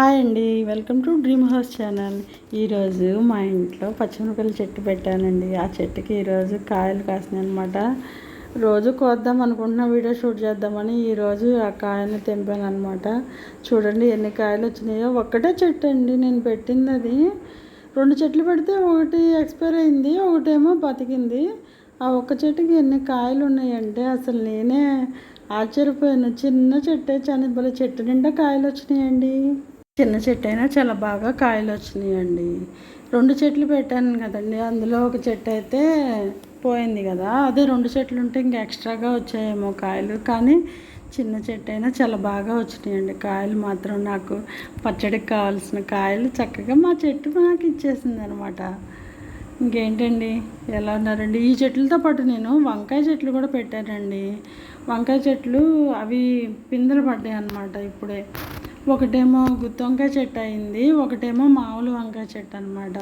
Hi అండి welcome to dream house channel. ఈరోజు మా ఇంట్లో పచ్చిమిరపకాయల చెట్టు పెట్టానండి. ఆ చెట్టుకి ఈరోజు కాయలు కాసినాయి అనమాట రోజు కోద్దాం అనుకుంటున్నా వీడియో షూట్ చేద్దామని. ఈరోజు ఆ కాయని తెంపాను అనమాట చూడండి ఎన్ని కాయలు వచ్చినాయో. ఒక్కటే చెట్టు అండి నేను పెట్టింది అది రెండు చెట్లు పెడితే ఒకటి ఎక్స్పైర్ అయింది ఒకటేమో బతికింది. ఆ ఒక్క చెట్టుకి ఎన్ని కాయలు ఉన్నాయంటే అసలు నేనే ఆశ్చర్యపోయాను. చిన్న చెట్టే చనిపోలే చెట్టు నిండా కాయలు వచ్చినాయండి. చిన్న చెట్టు అయినా చాలా బాగా కాయలు వచ్చినాయండి రెండు చెట్లు పెట్టాను కదండి. అందులో ఒక చెట్టు అయితే పోయింది కదా. అదే రెండు చెట్లు ఉంటే ఇంకా ఎక్స్ట్రాగా వచ్చాయేమో కాయలు. కానీ చిన్న చెట్టు అయినా చాలా బాగా వచ్చినాయండి. కాయలు మాత్రం నాకు పచ్చడికి కావాల్సిన కాయలు చక్కగా మా చెట్టు నాకు ఇచ్చేసింది అనమాట ఇంకేంటండి? ఎలా ఉన్నారండి? ఈ చెట్లతో పాటు నేను వంకాయ చెట్లు కూడా పెట్టానండి. వంకాయ చెట్లు అవి పిందెలు పడ్డాయి అన్నమాట ఇప్పుడే. ఒకటేమో గుత్తి వంకాయ చెట్టు అయింది ఒకటేమో మామూలు వంకాయ చెట్టు అనమాట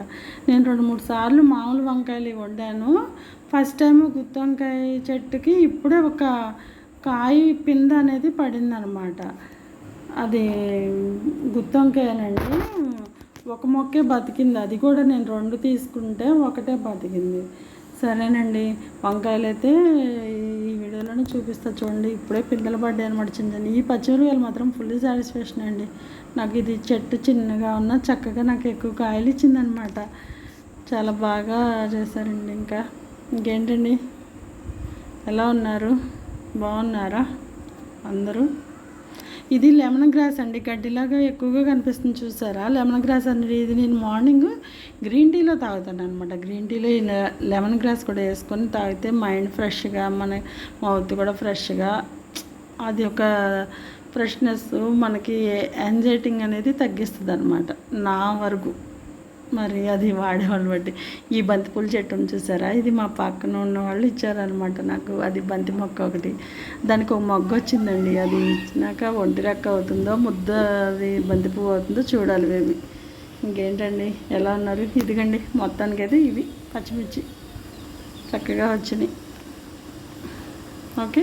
నేను రెండు మూడు సార్లు మామూలు వంకాయలు వండాను ఫస్ట్ టైం గుత్తి వంకాయ చెట్టుకి ఇప్పుడే ఒక కాయ పింద అనేది పడిందనమాట అది గుత్తి వంకాయనండి ఒక మొక్కే బతికింది. అది కూడా నేను రెండు తీసుకుంటే ఒకటే బతికింది. సరేనండి వంకాయలు అయితే ఈ చూపిస్తా చూడండి. ఇప్పుడే పిల్లలు పడ్డాయి అనమాట చిన్న ఈ పచ్చిమిరపకాయలు మాత్రం ఫుల్ సాటిస్ఫాక్షన్ అండి. నాకు ఇది చెట్టు చిన్నగా ఉన్న చక్కగా నాకు ఎక్కువ కాయలు ఇచ్చిందనమాట. చాలా బాగా చేశారండి ఇంకా. ఇంకేంటండి? ఎలా ఉన్నారు? బాగున్నారా? అందరూ? ఇది లెమన్ గ్రాస్ అండి. గడ్డిలాగా ఎక్కువగా కనిపిస్తుంది చూసారా? లెమన్ గ్రాస్ అనేది ఇది నేను మార్నింగ్ గ్రీన్ టీలో తాగుతాను అనమాట గ్రీన్ టీలో లెమన్ గ్రాస్ కూడా వేసుకొని తాగితే మైండ్ ఫ్రెష్గా మన మౌత్ కూడా ఫ్రెష్గా అది ఒక ఫ్రెష్నెస్ మనకి యాంగ్జైటింగ్ అనేది తగ్గిస్తుంది అనమాట నా వరకు. మరి అది వాడేవాళ్ళు బట్టి ఈ బంతిపూల చెట్టును చూసారా? ఇది మా పక్కన ఉన్న వాళ్ళు ఇచ్చారనమాట నాకు. అది బంతి మొక్క ఒకటి. దానికి ఒక మొగ్గ వచ్చిందండి. అది ఇచ్చినాక ఒంటి రెక్క అవుతుందో ముద్ద అది బంతి పువ్వు అవుతుందో చూడాలి మేము ఇంకేంటండి? ఎలా ఉన్నారు? ఇదిగండి మొత్తానికైతే ఇవి పచ్చిమిర్చి. చక్కగా వచ్చినాయి. ఓకే?